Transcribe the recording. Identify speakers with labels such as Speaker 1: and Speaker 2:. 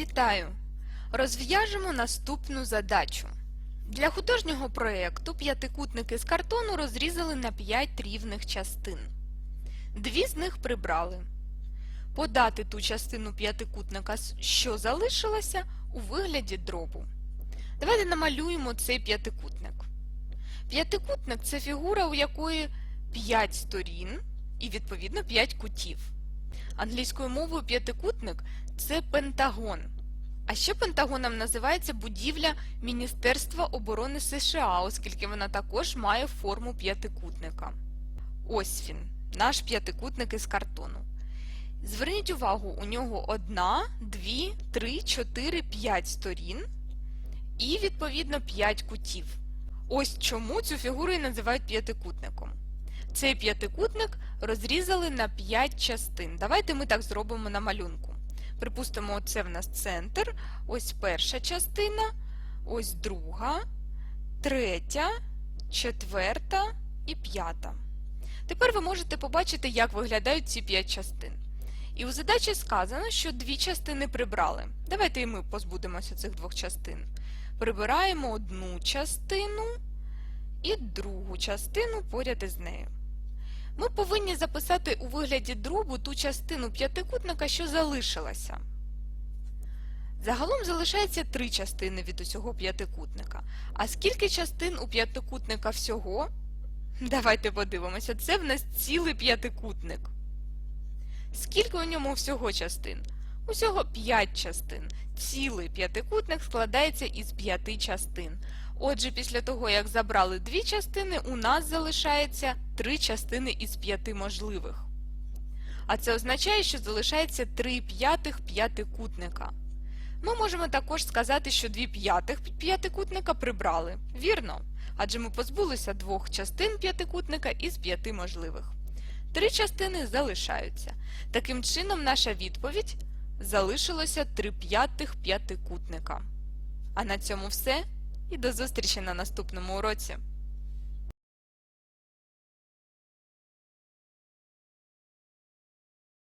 Speaker 1: Вітаю! Розв'яжемо наступну задачу. Для художнього проєкту п'ятикутники з картону розрізали на 5 рівних частин. Дві з них прибрали. Подати ту частину п'ятикутника, що залишилася, у вигляді дробу. Давайте намалюємо цей п'ятикутник. П'ятикутник це фігура, у якої 5 сторін і, відповідно, 5 кутів. Англійською мовою п'ятикутник це пентагон. А ще пентагоном називається будівля Міністерства оборони США, оскільки вона також має форму п'ятикутника. Ось він, наш п'ятикутник із картону. Зверніть увагу, у нього одна, дві, три, чотири, п'ять сторін і, відповідно, п'ять кутів. Ось чому цю фігуру і називають п'ятикутником. Цей п'ятикутник розрізали на 5 частин. Давайте ми так зробимо на малюнку. Припустимо, це в нас центр, ось перша частина, ось друга, третя, четверта і п'ята. Тепер ви можете побачити, як виглядають ці 5 частин. І у задачі сказано, що дві частини прибрали. Давайте і ми позбудемося цих двох частин. Прибираємо одну частину і другу частину поряд із нею. Ми повинні записати у вигляді дробу ту частину п'ятикутника, що залишилася. Загалом залишається три частини від усього п'ятикутника. А скільки частин у п'ятикутника всього? Давайте подивимося, це в нас цілий п'ятикутник. Скільки у ньому всього частин? Усього 5 частин. Цілий п'ятикутник складається із 5 частин. Отже, після того, як забрали дві частини, у нас залишається три частини із п'яти можливих. А це означає, що залишається 3 п'ятих п'ятикутника. Ми можемо також сказати, що 2 п'ятих п'ятикутника прибрали. Вірно, адже ми позбулися двох частин п'ятикутника із п'яти можливих. Три частини залишаються. Таким чином, наша відповідь залишилося 3 п'ятих п'ятикутника. А на цьому все і до зустрічі на наступному уроці.